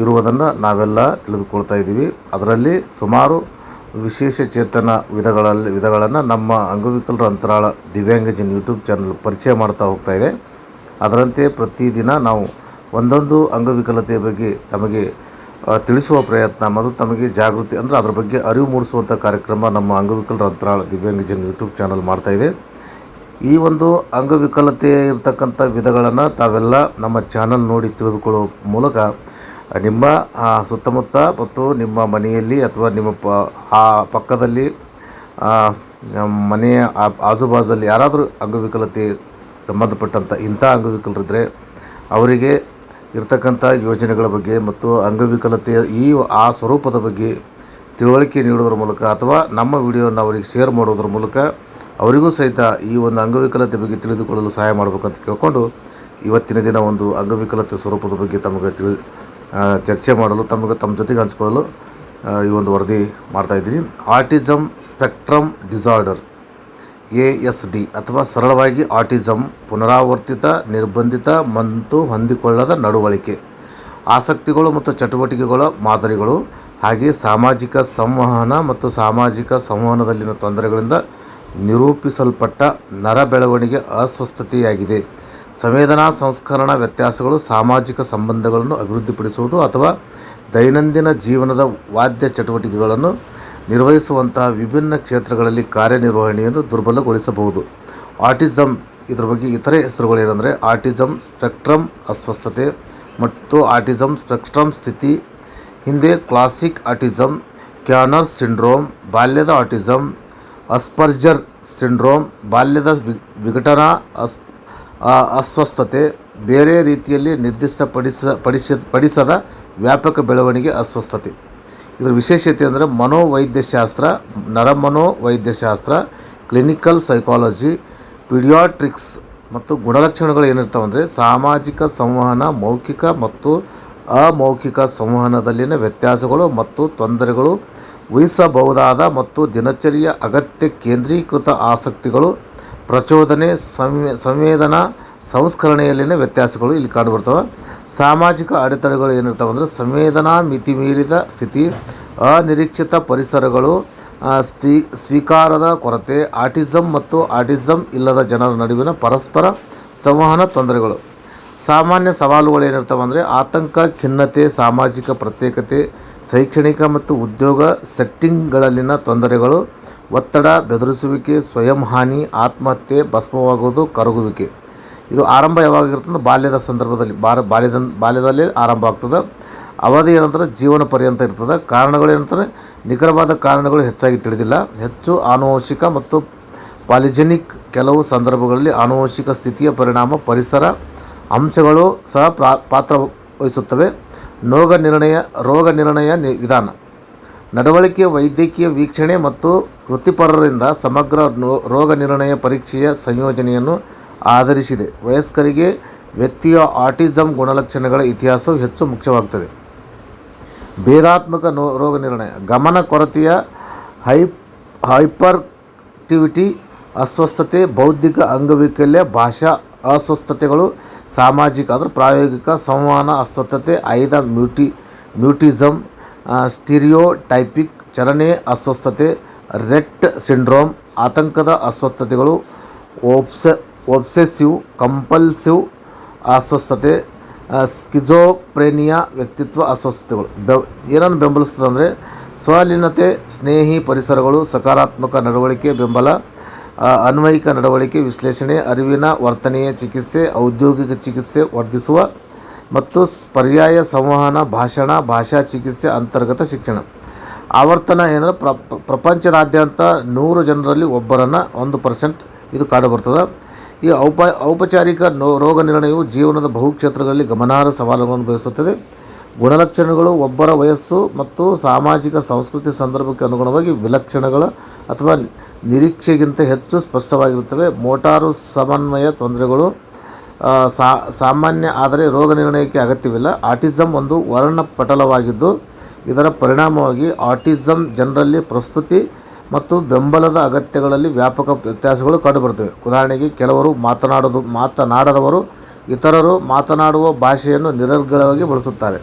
ಇರುವುದನ್ನು ನಾವೆಲ್ಲ ತಿಳಿದುಕೊಳ್ತಾ ಇದ್ದೀವಿ. ಅದರಲ್ಲಿ ಸುಮಾರು ವಿಶೇಷ ಚೇತನ ವಿಧಗಳಲ್ಲಿ, ವಿಧಗಳನ್ನು ನಮ್ಮ ಅಂಗವಿಕಲರ ಅಂತರಾಳ ದಿವ್ಯಾಂಗಜನ್ ಯೂಟ್ಯೂಬ್ ಚಾನಲ್ ಪರಿಚಯ ಮಾಡ್ತಾ ಹೋಗ್ತಾ ಇದೆ. ಅದರಂತೆ ಪ್ರತಿದಿನ ನಾವು ಒಂದೊಂದು ಅಂಗವಿಕಲತೆಯ ಬಗ್ಗೆ ತಮಗೆ ತಿಳಿಸುವ ಪ್ರಯತ್ನ ಮತ್ತು ತಮಗೆ ಜಾಗೃತಿ ಅಂದರೆ ಅದರ ಬಗ್ಗೆ ಅರಿವು ಮೂಡಿಸುವಂಥ ಕಾರ್ಯಕ್ರಮ ನಮ್ಮ ಅಂಗವಿಕಲರ ಅಂತರಾಳ ದಿವ್ಯಾಂಗಜನ್ ಯೂಟ್ಯೂಬ್ ಚಾನಲ್ ಮಾಡ್ತಾ ಇದೆ. ಈ ಒಂದು ಅಂಗವಿಕಲತೆ ಇರತಕ್ಕಂಥ ವಿಧಗಳನ್ನು ತಾವೆಲ್ಲ ನಮ್ಮ ಚಾನಲ್ ನೋಡಿ ತಿಳಿದುಕೊಳ್ಳುವ ಮೂಲಕ ನಿಮ್ಮ ಸುತ್ತಮುತ್ತ ಮತ್ತು ನಿಮ್ಮ ಮನೆಯಲ್ಲಿ ಅಥವಾ ನಿಮ್ಮ ಪ, ಆ ಪಕ್ಕದಲ್ಲಿ ಮನೆಯ ಆಜುಬಾಜಲ್ಲಿ ಯಾರಾದರೂ ಅಂಗವಿಕಲತೆ ಸಂಬಂಧಪಟ್ಟಂಥ ಇಂಥ ಅಂಗವಿಕಲರಿದ್ದರೆ ಅವರಿಗೆ ಇರ್ತಕ್ಕಂಥ ಯೋಜನೆಗಳ ಬಗ್ಗೆ ಮತ್ತು ಅಂಗವಿಕಲತೆಯ ಈ ಆ ಸ್ವರೂಪದ ಬಗ್ಗೆ ತಿಳುವಳಿಕೆ ನೀಡೋದ್ರ ಮೂಲಕ ಅಥವಾ ನಮ್ಮ ವಿಡಿಯೋನ ಅವರಿಗೆ ಶೇರ್ ಮಾಡೋದ್ರ ಮೂಲಕ ಅವರಿಗೂ ಸಹಿತ ಈ ಒಂದು ಅಂಗವಿಕಲತೆ ಬಗ್ಗೆ ತಿಳಿದುಕೊಳ್ಳಲು ಸಹಾಯ ಮಾಡಬೇಕಂತ ಕೇಳಿಕೊಂಡು ಇವತ್ತಿನ ದಿನ ಒಂದು ಅಂಗವಿಕಲತೆ ಸ್ವರೂಪದ ಬಗ್ಗೆ ತಮಗೆ ತಿಳಿ ಚರ್ಚೆ ಮಾಡಲು, ತಮಗೆ ತಮ್ಮ ಜೊತೆಗೆ ಹಂಚಿಕೊಳ್ಳಲು ಈ ಒಂದು ವರದಿ ಮಾಡ್ತಾಯಿದ್ದೀನಿ autism spectrum disorder A S D ಅಥವಾ ಸರಳವಾಗಿ ಆಟಿಸಮ್ ಪುನರಾವರ್ತಿತ, ನಿರ್ಬಂಧಿತ, ಮತ್ತು ಹೊಂದಿಕೊಳ್ಳದ ನಡವಳಿಕೆ, ಆಸಕ್ತಿಗಳು ಮತ್ತು ಚಟುವಟಿಕೆಗಳ ಮಾದರಿಗಳು ಹಾಗೆ ಸಾಮಾಜಿಕ ಸಂವಹನ ಮತ್ತು ಸಾಮಾಜಿಕ ಸಂವಹನದಲ್ಲಿನ ತೊಂದರೆಗಳಿಂದ ನಿರೂಪಿಸಲ್ಪಟ್ಟ ನರ ಬೆಳವಣಿಗೆ ಅಸ್ವಸ್ಥತೆಯಾಗಿದೆ. ಸಂವೇದನಾ ಸಂಸ್ಕರಣಾ ವ್ಯತ್ಯಾಸಗಳು ಸಾಮಾಜಿಕ ಸಂಬಂಧಗಳನ್ನು ಅಭಿವೃದ್ಧಿಪಡಿಸುವುದು ಅಥವಾ ದೈನಂದಿನ ಜೀವನದ ವಾದ್ಯ ಚಟುವಟಿಕೆಗಳನ್ನು ನಿರ್ವಹಿಸುವಂತಹ ವಿಭಿನ್ನ ಕ್ಷೇತ್ರಗಳಲ್ಲಿ ಕಾರ್ಯನಿರ್ವಹಣೆಯನ್ನು ದುರ್ಬಲಗೊಳಿಸಬಹುದು. ಆಟಿಸಮ್ ಇದರ ಬಗ್ಗೆ ಇತರೆ ಹೆಸರುಗಳೇನೆಂದರೆ ಆಟಿಸಮ್ ಸ್ಪೆಕ್ಟ್ರಮ್ ಅಸ್ವಸ್ಥತೆ ಮತ್ತು ಆಟಿಸಮ್ ಸ್ಪೆಕ್ಟ್ರಮ್ ಸ್ಥಿತಿ. ಹಿಂದೆ ಕ್ಲಾಸಿಕ್ ಆಟಿಸಮ್ ಕ್ಯಾನರ್ ಸಿಂಡ್ರೋಮ್, ಬಾಲ್ಯದ ಆಟಿಸಮ್ ಅಸ್ಪರ್ಜರ್ ಸಿಂಡ್ರೋಮ್, ಬಾಲ್ಯದ ವಿಘಟನಾ ಅಸ್ ಆ, ಅಸ್ವಸ್ಥತೆ ಬೇರೆ ರೀತಿಯಲ್ಲಿ ನಿರ್ದಿಷ್ಟಪಡಿಸ ಪಡಿಸ ಪಡಿಸದ ವ್ಯಾಪಕ ಬೆಳವಣಿಗೆ ಅಸ್ವಸ್ಥತೆ. ಇದರ ವಿಶೇಷತೆ ಅಂದರೆ ಮನೋವೈದ್ಯಶಾಸ್ತ್ರ ನರಮನೋವೈದ್ಯಶಾಸ್ತ್ರ ಕ್ಲಿನಿಕಲ್ ಸೈಕಾಲಜಿ ಪಿಡಿಯಾಟ್ರಿಕ್ಸ್ ಮತ್ತು ಗುಣಲಕ್ಷಣಗಳು ಏನಿರ್ತಾವೆ ಅಂದರೆ ಸಾಮಾಜಿಕ ಸಂವಹನ ಮೌಖಿಕ ಮತ್ತು ಅಮೌಖಿಕ ಸಂವಹನದಲ್ಲಿನ ವ್ಯತ್ಯಾಸಗಳು ಮತ್ತು ತೊಂದರೆಗಳು ವಹಿಸಬಹುದಾದ ಮತ್ತು ದಿನಚರಿಯ ಅಗತ್ಯ ಕೇಂದ್ರೀಕೃತ ಆಸಕ್ತಿಗಳು ಪ್ರಚೋದನೆ, ಸಂವೇ, ಸಂವೇದನಾ, ಸಂಸ್ಕರಣೆಯಲ್ಲಿನ ವ್ಯತ್ಯಾಸಗಳು ಇಲ್ಲಿ ಕಂಡುಬರ್ತವೆ. ಸಾಮಾಜಿಕ ಅಡೆತಡೆಗಳು ಏನಿರ್ತಾವೆ ಅಂದರೆ ಸಂವೇದನಾ, ಮಿತಿಮೀರಿದ ಸ್ಥಿತಿ, ಅನಿರೀಕ್ಷಿತ ಪರಿಸರಗಳು ಸ್ವೀ ಸ್ವೀಕಾರದ ಕೊರತೆ ಆಟಿಸಮ್ ಮತ್ತು ಆಟಿಸಮ್ ಇಲ್ಲದ ಜನರ ನಡುವಿನ ಪರಸ್ಪರ ಸಂವಹನ ತೊಂದರೆಗಳು. ಸಾಮಾನ್ಯ ಸವಾಲುಗಳು ಏನಿರ್ತಾವೆ ಅಂದರೆ ಆತಂಕ, ಖಿನ್ನತೆ, ಸಾಮಾಜಿಕ ಪ್ರತ್ಯೇಕತೆ, ಶೈಕ್ಷಣಿಕ ಮತ್ತು ಉದ್ಯೋಗ ಸೆಟ್ಟಿಂಗ್ಗಳಲ್ಲಿನ ತೊಂದರೆಗಳು ಒತ್ತಡ ಬೆದರಿಸುವಿಕೆ, ಸ್ವಯಂ ಹಾನಿ, ಆತ್ಮಹತ್ಯೆ, ಭಸ್ಮವಾಗುವುದು, ಕರಗುವಿಕೆ. ಇದು ಆರಂಭ ಯಾವಾಗಿರ್ತದೆ ಬಾಲ್ಯದ ಸಂದರ್ಭದಲ್ಲಿ. ಬಾರ, ಬಾಲ್ಯದ, ಬಾಲ್ಯದಲ್ಲೇ ಆರಂಭ ಆಗ್ತದೆ. ಅವಧಿ ಏನಂತಾರೆ ಜೀವನ ಪರ್ಯಂತ ಇರ್ತದೆ. ಕಾರಣಗಳು ಏನಂತಾರೆ ನಿಖರವಾದ ಕಾರಣಗಳು ಹೆಚ್ಚಾಗಿ ತಿಳಿದಿಲ್ಲ. ಹೆಚ್ಚು ಆನುವಂಶಿಕ ಮತ್ತು ಪಾಲಿಜೆನಿಕ್ ಕೆಲವು ಸಂದರ್ಭಗಳಲ್ಲಿ ಆನುವಂಶಿಕ ಸ್ಥಿತಿಯ ಪರಿಣಾಮ, ಪರಿಸರ ಅಂಶಗಳು ಸಹ ಪಾತ್ರ ವಹಿಸುತ್ತವೆ. ರೋಗ ನಿರ್ಣಯ ರೋಗ ನಿರ್ಣಯ ವಿಧಾನ. ನಡವಳಿಕೆ, ವೈದ್ಯಕೀಯ ವೀಕ್ಷಣೆ ಮತ್ತು ವೃತ್ತಿಪರರಿಂದ ಸಮಗ್ರ ರೋಗ ನಿರ್ಣಯ ಪರೀಕ್ಷೆಯ ಸಂಯೋಜನೆಯನ್ನು ಆಧರಿಸಿದೆ. ವಯಸ್ಕರಿಗೆ ವ್ಯಕ್ತಿಯ ಆಟಿಸಮ್ ಗುಣಲಕ್ಷಣಗಳ ಇತಿಹಾಸವು ಹೆಚ್ಚು ಮುಖ್ಯವಾಗುತ್ತದೆ. ಭೇದಾತ್ಮಕ ನೋ, ರೋಗ ನಿರ್ಣಯ. ಗಮನ ಕೊರತೆಯ ಹೈಪ್, ಹೈಪರ್ಟಿವಿಟಿ, ಅಸ್ವಸ್ಥತೆ, ಬೌದ್ಧಿಕ ಅಂಗವೈಕಲ್ಯ, ಭಾಷಾ ಅಸ್ವಸ್ಥತೆಗಳು, ಸಾಮಾಜಿಕ ಅಂದರೆ ಪ್ರಾಯೋಗಿಕ ಸಂವಹನ ಅಸ್ವಸ್ಥತೆ, ಐದ ಮ್ಯೂಟಿ ಮ್ಯೂಟಿಸಮ್ ಸ್ಟಿರಿಯೋಟೈಪಿಕ್ ಚಲನೆ ಅಸ್ವಸ್ಥತೆ, ರೆಟ್ ಸಿಂಡ್ರೋಮ್, ಆತಂಕದ ಅಸ್ವಸ್ಥತೆಗಳು ಓಬ್ಸ ಒಬ್ಸೆಸಿವ್, ಕಂಪಲ್ಸಿವ್ ಅಸ್ವಸ್ಥತೆ ಸ್ಕಿಜೋಪ್ರೇನಿಯಾ ವ್ಯಕ್ತಿತ್ವ ಅಸ್ವಸ್ಥತೆಗಳು. ಬೆ ಏನನ್ನು ಬೆಂಬಲಿಸ್ತದೆ ಅಂದರೆ ಸ್ವಲೀನತೆ, ಸ್ನೇಹಿ ಪರಿಸರಗಳು, ಸಕಾರಾತ್ಮಕ ನಡವಳಿಕೆ, ಬೆಂಬಲ ಅನ್ವಯಿಕ ನಡವಳಿಕೆ, ವಿಶ್ಲೇಷಣೆ, ಅರಿವಿನ ವರ್ತನೆಯ ಚಿಕಿತ್ಸೆ, ಔದ್ಯೋಗಿಕ ಚಿಕಿತ್ಸೆ ವರ್ಧಿಸುವ ಮತ್ತು ಪರ್ಯಾಯ ಸಂವಹನ, ಭಾಷಣ, ಭಾಷಾ ಚಿಕಿತ್ಸೆ ಅಂತರ್ಗತ ಶಿಕ್ಷಣ. ಆವರ್ತನ ಏನಂದ್ರೆ ಪ್ರ ಪ್ರ- ಪ್ರಪಂಚದಾದ್ಯಂತ ನೂರು ಜನರಲ್ಲಿ ಒಬ್ಬರನ್ನು ಒಂದು ಪರ್ಸೆಂಟ್ ಇದು ಕಾಡುಬರ್ತದೆ ಈ ಔಪ, ಔಪಚಾರಿಕ ನೋ, ರೋಗ ನಿರ್ಣಯವು ಜೀವನದ ಬಹುಕ್ಷೇತ್ರಗಳಲ್ಲಿ ಗಮನಾರ್ಹ ಸವಾಲುಗಳನ್ನು ಬಯಸುತ್ತದೆ. ಗುಣಲಕ್ಷಣಗಳು ಒಬ್ಬರ ವಯಸ್ಸು ಮತ್ತು ಸಾಮಾಜಿಕ ಸಂಸ್ಕೃತಿ ಸಂದರ್ಭಕ್ಕೆ ಅನುಗುಣವಾಗಿ ವಿಲಕ್ಷಣಗಳ ಅಥವಾ ನಿರೀಕ್ಷೆಗಿಂತ ಹೆಚ್ಚು ಸ್ಪಷ್ಟವಾಗಿರುತ್ತವೆ. ಮೋಟಾರು ಸಮನ್ವಯ ತೊಂದರೆಗಳು ಸಾಮಾನ್ಯ ಆದರೆ ರೋಗ ನಿರ್ಣಯಕ್ಕೆ ಅಗತ್ಯವಿಲ್ಲ. ಆಟಿಸಮ್ ಒಂದು ವರ್ಣಪಟಲವಾಗಿದ್ದು, ಇದರ ಪರಿಣಾಮವಾಗಿ ಆಟಿಸಮ್ ಜನರಲ್ಲಿ ಪ್ರಸ್ತುತಿ ಮತ್ತು ಬೆಂಬಲದ ಅಗತ್ಯಗಳಲ್ಲಿ ವ್ಯಾಪಕ ವ್ಯತ್ಯಾಸಗಳು ಕಂಡುಬರುತ್ತವೆ. ಉದಾಹರಣೆಗೆ, ಕೆಲವರು ಮಾತನಾಡೋದು, ಮಾತನಾಡದವರು ಇತರರು ಮಾತನಾಡುವ ಭಾಷೆಯನ್ನು ನಿರರ್ಗಳವಾಗಿ ಬಳಸುತ್ತಾರೆ.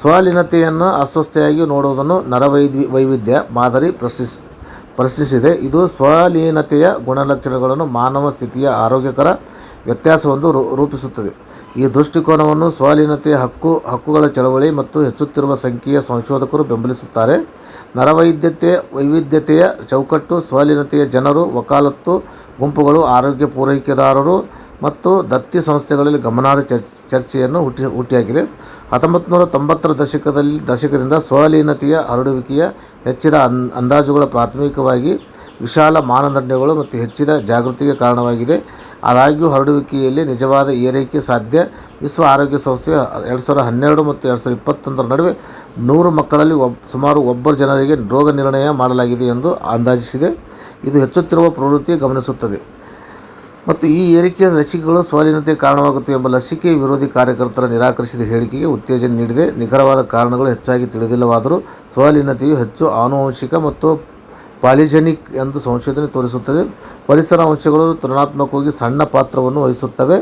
ಸ್ವಲೀನತೆಯನ್ನು ಅಸ್ವಸ್ಥೆಯಾಗಿ ನೋಡುವುದನ್ನು ನರವೈದ್ಯ ವೈವಿಧ್ಯ ಮಾದರಿ ಪ್ರಶ್ನಿಸ್, ಪ್ರಶ್ನಿಸಿದೆ. ಇದು ಸ್ವಲೀನತೆಯ ಗುಣಲಕ್ಷಣಗಳನ್ನು ಮಾನವ ಸ್ಥಿತಿಯ ಆರೋಗ್ಯಕರ ವ್ಯತ್ಯಾಸವೊಂದು ರೂ- ರೂಪಿಸುತ್ತದೆ. ಈ ದೃಷ್ಟಿಕೋನವನ್ನು ಸ್ವಾಧೀನತೆ ಹಕ್ಕು, ಹಕ್ಕುಗಳ ಚಳವಳಿ ಮತ್ತು ಹೆಚ್ಚುತ್ತಿರುವ ಸಂಖ್ಯೆಯ ಸಂಶೋಧಕರು ಬೆಂಬಲಿಸುತ್ತಾರೆ. ನರವೈದ್ಯತೆ, ವೈವಿಧ್ಯತೆಯ ಚೌಕಟ್ಟು, ಸ್ವಾಲೀನತೆಯ ಜನರು, ವಕಾಲತ್ತು, ಗುಂಪುಗಳು, ಆರೋಗ್ಯ ಪೂರೈಕೆದಾರರು ಮತ್ತು ದತ್ತಿ ಸಂಸ್ಥೆಗಳಲ್ಲಿ ಗಮನಾರ್ಹ ಚರ್ ಚರ್ಚೆಯನ್ನು ಹುಟ್ಟಿ ಹುಟ್ಟಿಯಾಗಿದೆ. ಹತ್ತೊಂಬತ್ತು ನೂರ ತೊಂಬತ್ತರ ದಶಕದಲ್ಲಿ ದಶಕದಿಂದ ಸ್ವಲೀನತೆಯ ಹರಡುವಿಕೆಯ ಹೆಚ್ಚಿದ ಅನ್ ಅಂದಾಜುಗಳ ಪ್ರಾಥಮಿಕವಾಗಿ ವಿಶಾಲ ಮಾನದಂಡಗಳು ಮತ್ತು ಹೆಚ್ಚಿದ ಜಾಗೃತಿಗೆ ಕಾರಣವಾಗಿದೆ. ಆದಾಗ್ಯೂ ಹರಡುವಿಕೆಯಲ್ಲಿ ನಿಜವಾದ ಏರಿಕೆ ಸಾಧ್ಯ. ವಿಶ್ವ ಆರೋಗ್ಯ ಸಂಸ್ಥೆಯು ಎರಡು ಸಾವಿರದ ಹನ್ನೆರಡು ಮತ್ತು ಎರಡು ಸಾವಿರದ ಇಪ್ಪತ್ತೊಂದರ ನಡುವೆ ನೂರು ಮಕ್ಕಳಲ್ಲಿ ಒಬ್, ಸುಮಾರು ಒಬ್ಬರು ಜನರಿಗೆ ರೋಗ ನಿರ್ಣಯ ಮಾಡಲಾಗಿದೆ ಎಂದು ಅಂದಾಜಿಸಿದೆ. ಇದು ಹೆಚ್ಚುತ್ತಿರುವ ಪ್ರವೃತ್ತಿ ಗಮನಿಸುತ್ತದೆ. ಮತ್ತು ಈ ಏರಿಕೆಯ ಲಸಿಕೆಗಳು ಸ್ವಾಧೀನತೆ ಕಾರಣವಾಗುತ್ತವೆ ಎಂಬ ಲಸಿಕೆ ವಿರೋಧಿ ಕಾರ್ಯಕರ್ತರ ನಿರಾಕರಿಸಿದ ಹೇಳಿಕೆಗೆ ಉತ್ತೇಜನ ನೀಡಿದೆ. ನಿಖರವಾದ ಕಾರಣಗಳು ಹೆಚ್ಚಾಗಿ ತಿಳಿದಿಲ್ಲವಾದರೂ ಸ್ವಾಲೀನತೆಯು ಹೆಚ್ಚು ಆನುವಂಶಿಕ ಮತ್ತು ಪಾಲಿಜೆನಿಕ್ ಎಂದು ಸಂಶೋಧನೆ ತೋರಿಸುತ್ತದೆ. ಪರಿಸರ ಅಂಶಗಳು ತುಲನಾತ್ಮಕವಾಗಿ ಸಣ್ಣ ಪಾತ್ರವನ್ನು ವಹಿಸುತ್ತವೆ.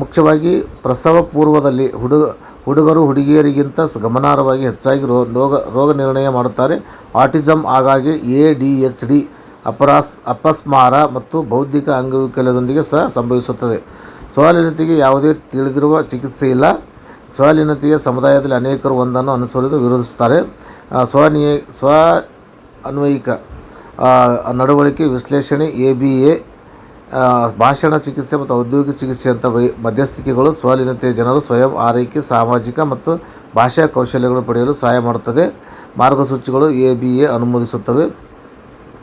ಮುಖ್ಯವಾಗಿ ಪ್ರಸವ ಪೂರ್ವದಲ್ಲಿ ಹುಡುಗ, ಹುಡುಗರು ಹುಡುಗಿಯರಿಗಿಂತ ಗಮನಾರ್ಹವಾಗಿ ಹೆಚ್ಚಾಗಿ ರೋ, ರೋಗ ರೋಗ ನಿರ್ಣಯ ಮಾಡುತ್ತಾರೆ. ಆಟಿಸಮ್ ಆಗಾಗ್ಗೆ ಎ ಡಿ ಎಚ್ ಡಿ ಅಪರಾಸ್, ಅಪಸ್ಮಾರ ಮತ್ತು ಬೌದ್ಧಿಕ ಅಂಗವಿಕಲದೊಂದಿಗೆ ಸಹ ಸಂಭವಿಸುತ್ತದೆ. ಸ್ವಲೀನತೆಗೆ ಯಾವುದೇ ತಿಳಿದಿರುವ ಚಿಕಿತ್ಸೆ ಇಲ್ಲ. ಸ್ವಲೀನತೆಯ ಸಮುದಾಯದಲ್ಲಿ ಅನೇಕರು ಒಂದನ್ನು ಅನುಸರಿದು ವಿರೋಧಿಸುತ್ತಾರೆ. ಸ್ವನಿಯ ಸ್ವ ಅನ್ವಯಿಕ ನಡವಳಿಕೆ ವಿಶ್ಲೇಷಣೆ, ಎ ಬಿ ಎ ಭಾಷಣ ಚಿಕಿತ್ಸೆ ಮತ್ತು ಔದ್ಯೋಗಿಕ ಚಿಕಿತ್ಸೆಯಂಥ ವೈ ಮಧ್ಯಸ್ಥಿಕೆಗಳು ಸ್ವಲೀನತೆಯ ಜನರು ಸ್ವಯಂ ಆರೈಕೆ, ಸಾಮಾಜಿಕ ಮತ್ತು ಭಾಷಾ ಕೌಶಲ್ಯಗಳನ್ನು ಪಡೆಯಲು ಸಹಾಯ ಮಾಡುತ್ತದೆ. ಮಾರ್ಗಸೂಚಿಗಳು ಎ ಬಿ ಎ ಅನುಮೋದಿಸುತ್ತವೆ.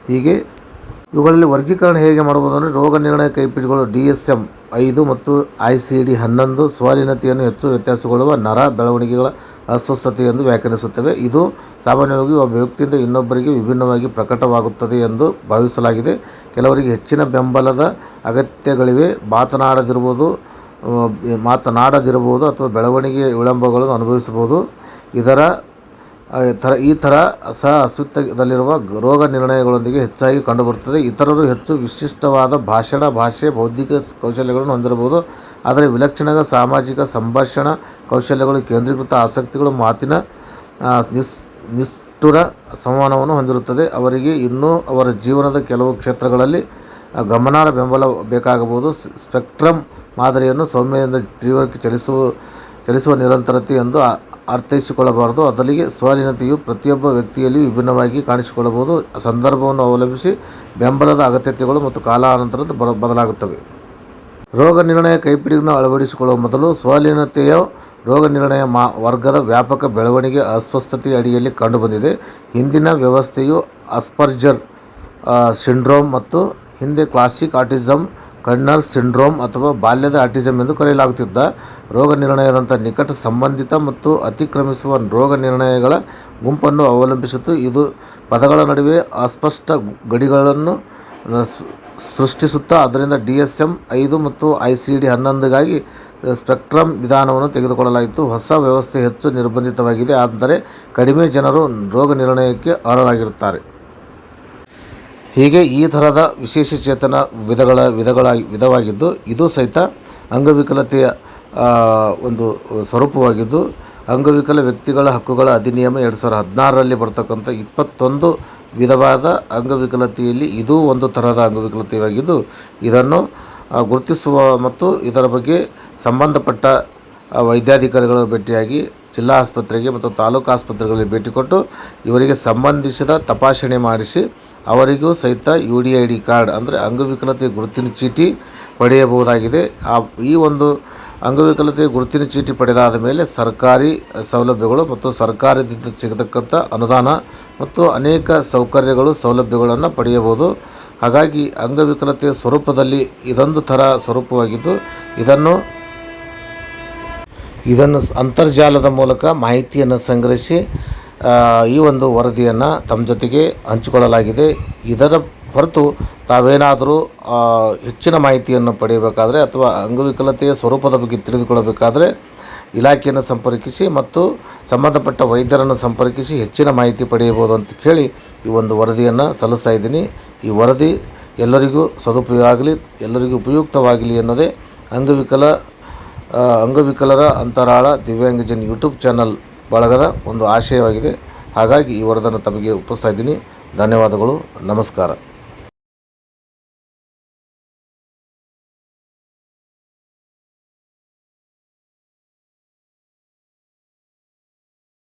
ಹೀಗೆ ಇವುಗಳಲ್ಲಿ ವರ್ಗೀಕರಣ ಹೇಗೆ ಮಾಡಬಹುದು ಅಂದರೆ ರೋಗ ನಿರ್ಣಯ ಕೈಪಿಡಿಗಳು ಡಿ ಎಸ್ ಎಂ ಐದು ಮತ್ತು ಐ ಸಿ ಡಿ ಹನ್ನೊಂದು ಸ್ವಲೀನತೆಯನ್ನು ಹೆಚ್ಚು ವ್ಯತ್ಯಾಸಗೊಳ್ಳುವ ನರ ಬೆಳವಣಿಗೆಗಳ ಅಸ್ವಸ್ಥತೆ ಎಂದು ವ್ಯಾಖ್ಯಾನಿಸುತ್ತವೆ. ಇದು ಸಾಮಾನ್ಯವಾಗಿ ಒಬ್ಬ ವ್ಯಕ್ತಿಯಿಂದ ಇನ್ನೊಬ್ಬರಿಗೆ ವಿಭಿನ್ನವಾಗಿ ಪ್ರಕಟವಾಗುತ್ತದೆ ಎಂದು ಭಾವಿಸಲಾಗಿದೆ. ಕೆಲವರಿಗೆ ಹೆಚ್ಚಿನ ಬೆಂಬಲದ ಅಗತ್ಯಗಳಿವೆ. ಮಾತನಾಡದಿರುವುದು ಮಾತನಾಡದಿರಬಹುದು ಅಥವಾ ಬೆಳವಣಿಗೆ ವಿಳಂಬಗಳನ್ನು ಅನುಭವಿಸಬಹುದು. ಇದರ ಥರ, ಈ ಥರ ಸಹ ಅಸ್ತಿತ್ವದಲ್ಲಿರುವ ರೋಗ ನಿರ್ಣಯಗಳೊಂದಿಗೆ ಹೆಚ್ಚಾಗಿ ಕಂಡುಬರುತ್ತದೆ. ಇತರರು ಹೆಚ್ಚು ವಿಶಿಷ್ಟವಾದ ಭಾಷಣ, ಭಾಷೆ, ಬೌದ್ಧಿಕ ಕೌಶಲ್ಯಗಳನ್ನು ಹೊಂದಿರಬಹುದು. ಆದರೆ ವಿಲಕ್ಷಣ ಸಾಮಾಜಿಕ ಸಂಭಾಷಣಾ ಕೌಶಲ್ಯಗಳು, ಕೇಂದ್ರೀಕೃತ ಆಸಕ್ತಿಗಳು ಮಾತಿನ ನಿಸ್, ನಿಷ್ಠುರ ಸಂವಹನವನ್ನು ಹೊಂದಿರುತ್ತದೆ. ಅವರಿಗೆ ಇನ್ನೂ ಅವರ ಜೀವನದ ಕೆಲವು ಕ್ಷೇತ್ರಗಳಲ್ಲಿ ಗಮನಾರ್ಹ ಬೆಂಬಲ ಬೇಕಾಗಬಹುದು. ಸ್ಪೆಕ್ಟ್ರಮ್ ಮಾದರಿಯನ್ನು ಸೌಮ್ಯದಿಂದ ತೀವ್ರಕ್ಕೆ ಚಲಿಸುವ ಚಲಿಸುವ ನಿರಂತರತೆ ಎಂದು ಅರ್ಥೈಸಿಕೊಳ್ಳಬಾರದು. ಅದರಲ್ಲಿಗೆ ಸ್ವಲೀನತೆಯು ಪ್ರತಿಯೊಬ್ಬ ವ್ಯಕ್ತಿಯಲ್ಲಿ ವಿಭಿನ್ನವಾಗಿ ಕಾಣಿಸಿಕೊಳ್ಳಬಹುದು. ಸಂದರ್ಭವನ್ನು ಅವಲಂಬಿಸಿ ಬೆಂಬಲದ ಅಗತ್ಯತೆಗಳು ಮತ್ತು ಕಾಲಾನಂತರದ ಬದಲಾಗುತ್ತವೆ. ರೋಗ ನಿರ್ಣಯ ಕೈಪಿಡಿಯನ್ನು ಅಳವಡಿಸಿಕೊಳ್ಳುವ ಮೊದಲು ಸ್ವಲೀನತೆಯ ರೋಗ ನಿರ್ಣಯ ಮಾ ವರ್ಗದ ವ್ಯಾಪಕ ಬೆಳವಣಿಗೆ ಅಸ್ವಸ್ಥತೆಯ ಅಡಿಯಲ್ಲಿ ಕಂಡುಬಂದಿದೆ. ಹಿಂದಿನ ವ್ಯವಸ್ಥೆಯು ಅಸ್ಪರ್ಜರ್ ಸಿಂಡ್ರೋಮ್ ಮತ್ತು ಹಿಂದೆ ಕ್ಲಾಸಿಕ್ ಆಟಿಸಮ್ ಕಣ್ಣರ್ ಸಿಂಡ್ರೋಮ್ ಅಥವಾ ಬಾಲ್ಯದ ಆಟಿಸಮ್ ಎಂದು ಕರೆಯಲಾಗುತ್ತಿದ್ದ. ರೋಗ ನಿರ್ಣಯದಂಥ ನಿಕಟ ಸಂಬಂಧಿತ ಮತ್ತು ಅತಿಕ್ರಮಿಸುವ ರೋಗ ನಿರ್ಣಯಗಳ ಗುಂಪನ್ನು ಅವಲಂಬಿಸಿತು ಇದು ಪದಗಳ ನಡುವೆ ಅಸ್ಪಷ್ಟ ಗಡಿಗಳನ್ನು ಸೃಷ್ಟಿಸುತ್ತಾ ಅದರಿಂದ ಡಿ ಎಸ್ ಎಂ ಐದು ಮತ್ತು ಐ ಸಿ ಡಿ ಹನ್ನೊಂದಿಗಾಗಿ ಸ್ಪೆಕ್ಟ್ರಮ್ ವಿಧಾನವನ್ನು ತೆಗೆದುಕೊಳ್ಳಲಾಯಿತು. ಹೊಸ ವ್ಯವಸ್ಥೆ ಹೆಚ್ಚು ನಿರ್ಬಂಧಿತವಾಗಿದೆ. ಆದರೆ ಕಡಿಮೆ ಜನರು ರೋಗ ನಿರ್ಣಯಕ್ಕೆ ಅರ್ಹರಾಗಿರುತ್ತಾರೆ. ಹೀಗೆ ಈ ಥರದ ವಿಶೇಷ ಚೇತನ ವಿಧಗಳ ವಿಧಗಳ ವಿಧವಾಗಿದ್ದು, ಇದು ಸಹಿತ ಅಂಗವಿಕಲತೆಯ ಒಂದು ಸ್ವರೂಪವಾಗಿದ್ದು, ಅಂಗವಿಕಲ ವ್ಯಕ್ತಿಗಳ ಹಕ್ಕುಗಳ ಅಧಿನಿಯಮ ಎರಡು ಸಾವಿರದ ಹದಿನಾರರಲ್ಲಿ ಬರ್ತಕ್ಕಂಥ ಇಪ್ಪತ್ತೊಂದು ವಿಧವಾದ ಅಂಗವಿಕಲತೆಯಲ್ಲಿ ಇದೂ ಒಂದು ತರಹದ ಅಂಗವಿಕಲತೆಯಾಗಿದ್ದು, ಇದನ್ನು ಗುರುತಿಸುವ ಮತ್ತು ಇದರ ಬಗ್ಗೆ ಸಂಬಂಧಪಟ್ಟ ವೈದ್ಯಾಧಿಕಾರಿಗಳ ಭೇಟಿಯಾಗಿ ಜಿಲ್ಲಾ ಆಸ್ಪತ್ರೆಗೆ ಮತ್ತು ತಾಲೂಕು ಆಸ್ಪತ್ರೆಗಳಿಗೆ ಭೇಟಿ ಕೊಟ್ಟು ಇವರಿಗೆ ಸಂಬಂಧಿಸಿದ ತಪಾಸಣೆ ಮಾಡಿಸಿ ಅವರಿಗೂ ಸಹಿತ U D I D card, ಅಂದರೆ ಅಂಗವಿಕಲತೆ ಗುರುತಿನ ಚೀಟಿ ಪಡೆಯಬಹುದಾಗಿದೆ. ಆ, ಈ ಒಂದು ಅಂಗವಿಕಲತೆ ಗುರುತಿನ ಚೀಟಿ ಪಡೆದಾದ ಮೇಲೆ ಸರ್ಕಾರಿ ಸೌಲಭ್ಯಗಳು ಮತ್ತು ಸರ್ಕಾರದಿಂದ ಸಿಗತಕ್ಕಂಥ ಅನುದಾನ ಮತ್ತು ಅನೇಕ ಸೌಕರ್ಯಗಳು, ಸೌಲಭ್ಯಗಳನ್ನು ಪಡೆಯಬಹುದು. ಹಾಗಾಗಿ ಅಂಗವಿಕಲತೆಯ ಸ್ವರೂಪದಲ್ಲಿ ಇದೊಂದು ಥರ ಸ್ವರೂಪವಾಗಿದ್ದು, ಇದನ್ನು ಇದನ್ನು ಅಂತರ್ಜಾಲದ ಮೂಲಕ ಮಾಹಿತಿಯನ್ನು ಸಂಗ್ರಹಿಸಿ ಈ ಒಂದು ವರದಿಯನ್ನು ತಮ್ಮ ಜೊತೆಗೆ ಹಂಚಿಕೊಳ್ಳಲಾಗಿದೆ. ಇದರ ಹೊರತು ತಾವೇನಾದರೂ ಹೆಚ್ಚಿನ ಮಾಹಿತಿಯನ್ನು ಪಡೆಯಬೇಕಾದರೆ ಅಥವಾ ಅಂಗವಿಕಲತೆಯ ಸ್ವರೂಪದ ಬಗ್ಗೆ ತಿಳಿದುಕೊಳ್ಳಬೇಕಾದರೆ ಇಲಾಖೆಯನ್ನು ಸಂಪರ್ಕಿಸಿ ಮತ್ತು ಸಂಬಂಧಪಟ್ಟ ವೈದ್ಯರನ್ನು ಸಂಪರ್ಕಿಸಿ ಹೆಚ್ಚಿನ ಮಾಹಿತಿ ಪಡೆಯಬಹುದು ಅಂತ ಕೇಳಿ ಈ ಒಂದು ವರದಿಯನ್ನು ಸಲ್ಲಿಸ್ತಾ ಇದ್ದೀನಿ. ಈ ವರದಿ ಎಲ್ಲರಿಗೂ ಸದುಪಯೋಗ ಆಗಲಿ, ಎಲ್ಲರಿಗೂ ಉಪಯುಕ್ತವಾಗಲಿ ಅನ್ನೋದೇ ಅಂಗವಿಕಲ ಅಂಗವಿಕಲರ ಅಂತರಾಳ ದಿವ್ಯಾಂಗಜನ್ ಯೂಟ್ಯೂಬ್ ಚಾನಲ್ ಬಳಗದ ಒಂದು ಆಶಯವಾಗಿದೆ. ಹಾಗಾಗಿ ಈ ವರದನ್ನು ತಮಗೆ ಒಪ್ಪಿಸ್ತಾ ಇದ್ದೀನಿ. ಧನ್ಯವಾದಗಳು. ನಮಸ್ಕಾರ.